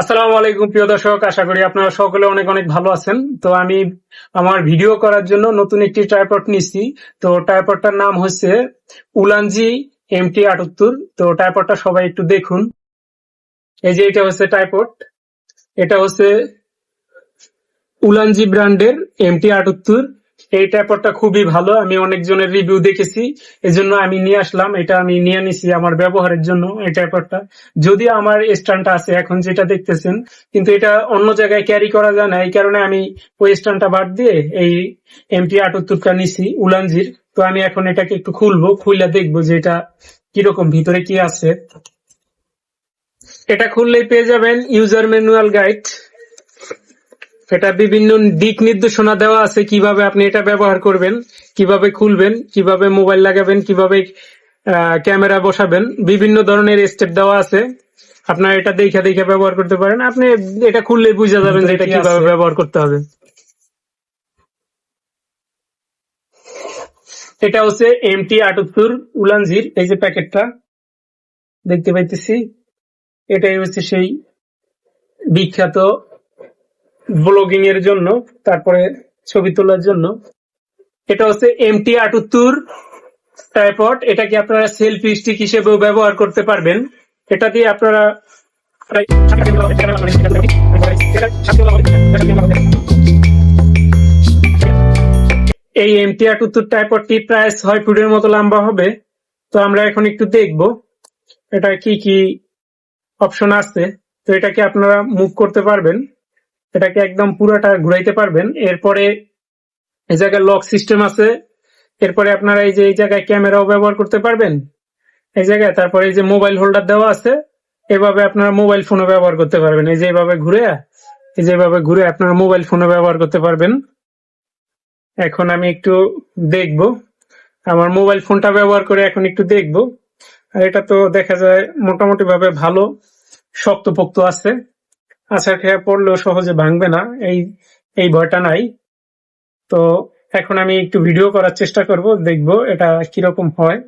আসসালামু আলাইকুম, প্রিয় দর্শক। আশা করি আপনারা সকলে অনেক অনেক ভালো আছেন। তো আমি আমার ভিডিও করার জন্য নতুন একটি ট্রাইপড নিচ্ছি তো ট্রাইপডটার নাম হচ্ছে উলানজি এমটি আটাত্তর। তো ট্রাইপডটা সবাই একটু দেখুন। এই যে এটা হচ্ছে ট্রাইপড এটা হচ্ছে উলানজি ব্র্যান্ডের এমটি আটাত্তর। এই ট্রাইপডটা খুবই ভালো, আমি অনেকজনের রিভিউ দেখেছি, এজন্য আমি নিয়ে আসলাম, এটা আমি নিয়ে নিছি আমার ব্যবহারের জন্য এই ট্রাইপডটা যদিও আমার স্ট্যান্ডটা আছে, এখন যেটা দেখতেছেন, কিন্তু এটা অন্য জায়গায় ক্যারি করা যায় না, এই কারণে আমি ওই স্ট্যান্ডটা বাদ দিয়ে এই এমটি আটাত্তরটা নিছি, উলানজির। তো আমি এখন এটাকে একটু খুলবো খুলে দেখব যে এটা কীরকম, ভিতরে কি আছে। এটা খুললেই পেয়ে যাবেন ইউজার ম্যানুয়াল গাইড এটা বিভিন্ন দিক নির্দেশনা দেওয়া আছে কীভাবে আপনি এটা ব্যবহার করবেন কীভাবে খুলবেন কীভাবে মোবাইল লাগাবেন কীভাবে ক্যামেরা বসাবেন বিভিন্ন ধরনের স্টেপ দেওয়া আছে। আপনার এটা দেখে দেখে ব্যবহার করতে পারেন। আপনি এটা খুললেই বুঝে যাবেন যে এটা কীভাবে ব্যবহার করতে হবে। এটা হচ্ছে এমটি আটাত্তর উলানজির এই যে প্যাকেটটা দেখতে পাইতেছি। এটাই হচ্ছে সেই বিখ্যাত ব্লগিং এর জন্য, তারপরে ছবি তোলার জন্য। এটা হচ্ছে এমটি আটাত্তর ট্রাইপড এটাকে আপনারা সেলফি স্টিক হিসেবেও ব্যবহার করতে পারবেন। এটা দিয়ে আপনারা এই এমটি আটাত্তর ট্রাইপডটি প্রায় ছয় ফুটের মতো লম্বা হবে। তো আমরা এখন একটু দেখব এটা কি কি অপশন আছে। তো এটাকে আপনারা মুভ করতে পারবেন। এটাকে একদম পুরোটা ঘুরাইতে পারবেন। এরপরে এই জায়গায় লক সিস্টেম আছে। এরপরে আপনারা এই যে, এই জায়গায় ক্যামেরাও ব্যবহার করতে পারবেন। এই জায়গায় তারপরে এই যে মোবাইল হোল্ডার দেওয়া আছে। এভাবে আপনারা মোবাইল ফোনও ব্যবহার করতে পারবেন। এই যে, এইভাবে ঘুরে, এই যে, এইভাবে ঘুরে আপনারা মোবাইল ফোনও ব্যবহার করতে পারবেন। এখন আমি একটু দেখব। আমার মোবাইল ফোনটা ব্যবহার করে এখন একটু দেখব। আর এটা তো দেখা যায় মোটামুটি ভাবে ভালো, শক্তপোক্ত আছে। আছাড় খেয়ে পড়লেও সহজে ভাঙবে না। এই এই ভয়টা নাই। তো এখন আমি একটু ভিডিও করার চেষ্টা করব, দেখব এটা কীরকম হয়।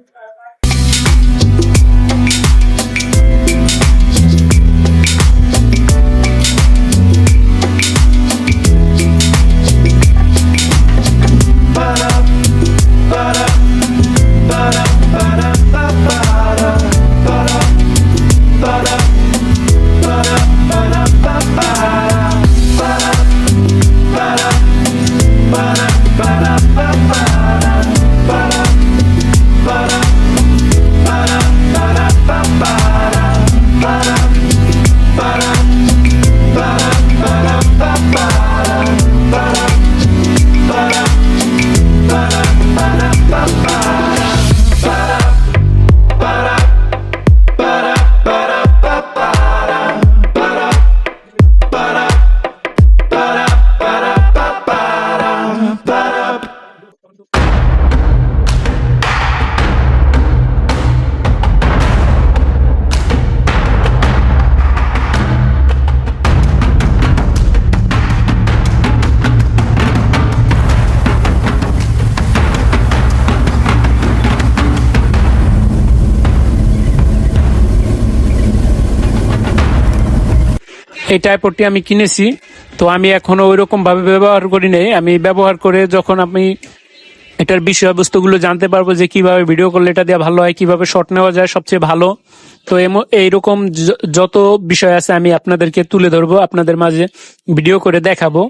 এই টাইপডটি আমি কিনেছি, তো আমি এখনও ওই রকম ভাবে ব্যবহার করি নাই। আমি ব্যবহার করে যখন আমি এটার বিষয়বস্তুগুলো জানতে পারব যে কীভাবে ভিডিও করলে এটা দেওয়া ভালো হয়, কীভাবে শট নেওয়া যায় সবচেয়ে ভালো। তো এইরকম যত বিষয় আছে আমি আপনাদেরকে তুলে ধরবো, আপনাদের মাঝে ভিডিও করে দেখাবো।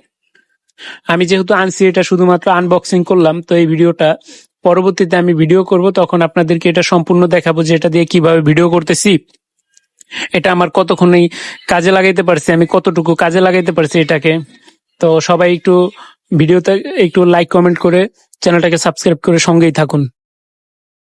আমি যেহেতু আনছি এটা শুধুমাত্র আনবক্সিং করলাম, তো এই ভিডিওটা পরবর্তীতে আমি ভিডিও করব, তখন আপনাদেরকে এটা সম্পূর্ণ দেখাবো যে এটা দিয়ে কীভাবে ভিডিও করতেছি। এটা আমার কতক্ষণই কাজে লাগাইতে পারছি, আমি কতটুকু কাজে লাগাইতে পারছি এটাকে। তো সবাই একটু ভিডিওতে একটু লাইক কমেন্ট করে চ্যানেলটাকে সাবস্ক্রাইব করে সঙ্গেই থাকুন।